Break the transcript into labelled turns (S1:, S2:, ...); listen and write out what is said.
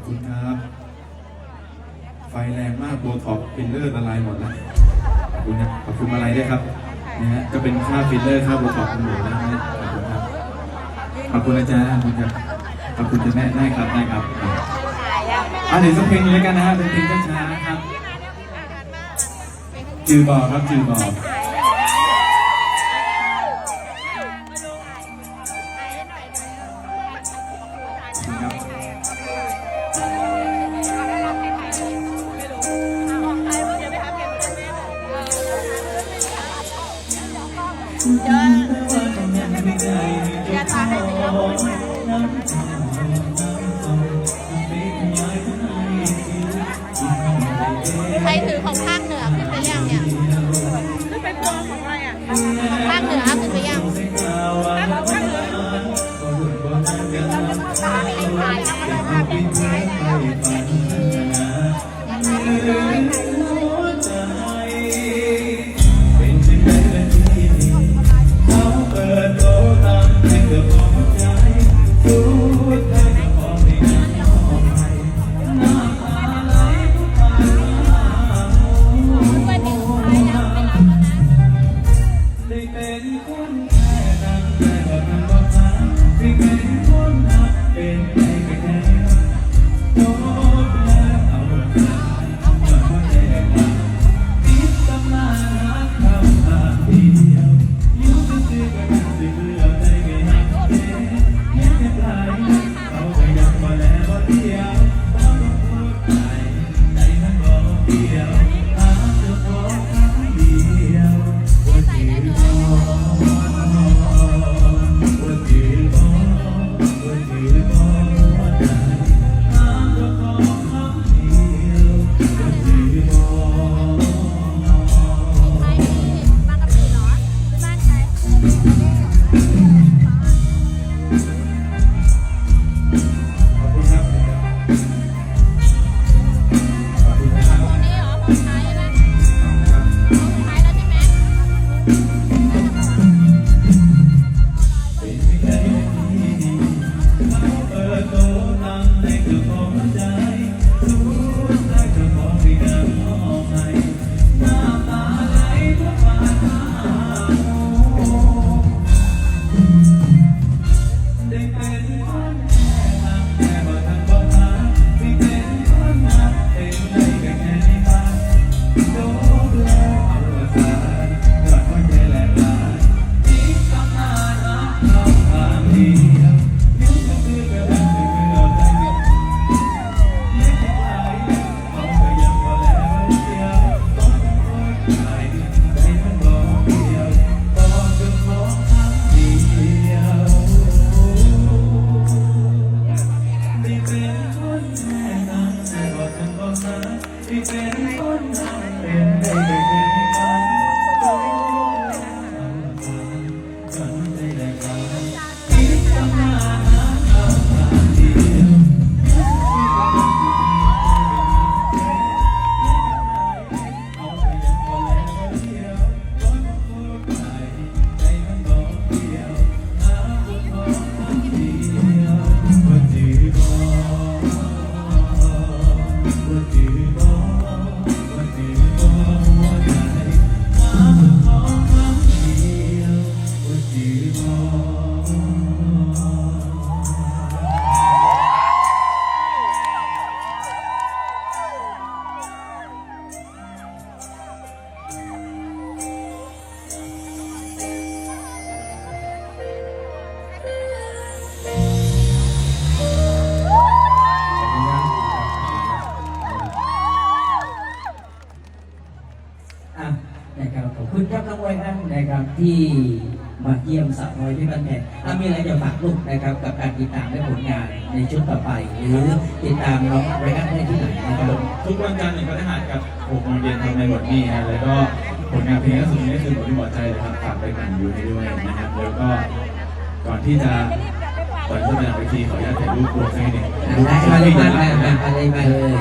S1: อบคุณครับ ไฟแรงมากโบท็อกฟิลเลอร์ละลายหมดแล้วขอบคุณนะขอบคุณอะไรด้วยครับนะฮะก็เป็นค่าฟิลเลอร์ค่าโบท็อกคุณหนูนะฮะขอบคุณครับขอบคุณอาจารย์ขอบคุณครับขอบคุณจะแม่ได้ครับได้ครับอะเดี๋ยวสักเพลงนี้แล้วกันนะฮะเป็นเพลงช้าๆครับจือบอครับจือบอ
S2: ได้เป็น
S1: คนแค่นั้นแต่ว่ามันบอกมาที่เป็นคนอับเป็นไป
S2: ไม่
S3: ที่มาเยี่ยมสาวน้อยที่บ้านแพงถ้ามีอะไรจะฝากลูกนะครับ กับการติดตามและผลงานในชุดต่อไป หรือติดตามน้องไว้ครับได้ที่ไหนนะครับผม
S1: ทุกวันจันทร์ถึงพฤหัสครับ6โมงเย็นทำในบทนี้ฮะแล้วก็ผลงานเพลงล่าสุดนี้คือบทที่หัวใจเลยครับฝากไปกันอยู่ให้ด้วยนะครับแล้วก็ก่อนที่จะก่อนที่จะไปทีขออนุญาตถ่ายรูปรวมสักนิดหนึง
S3: ได้มาเลยมาเลยมาเลยมาเลย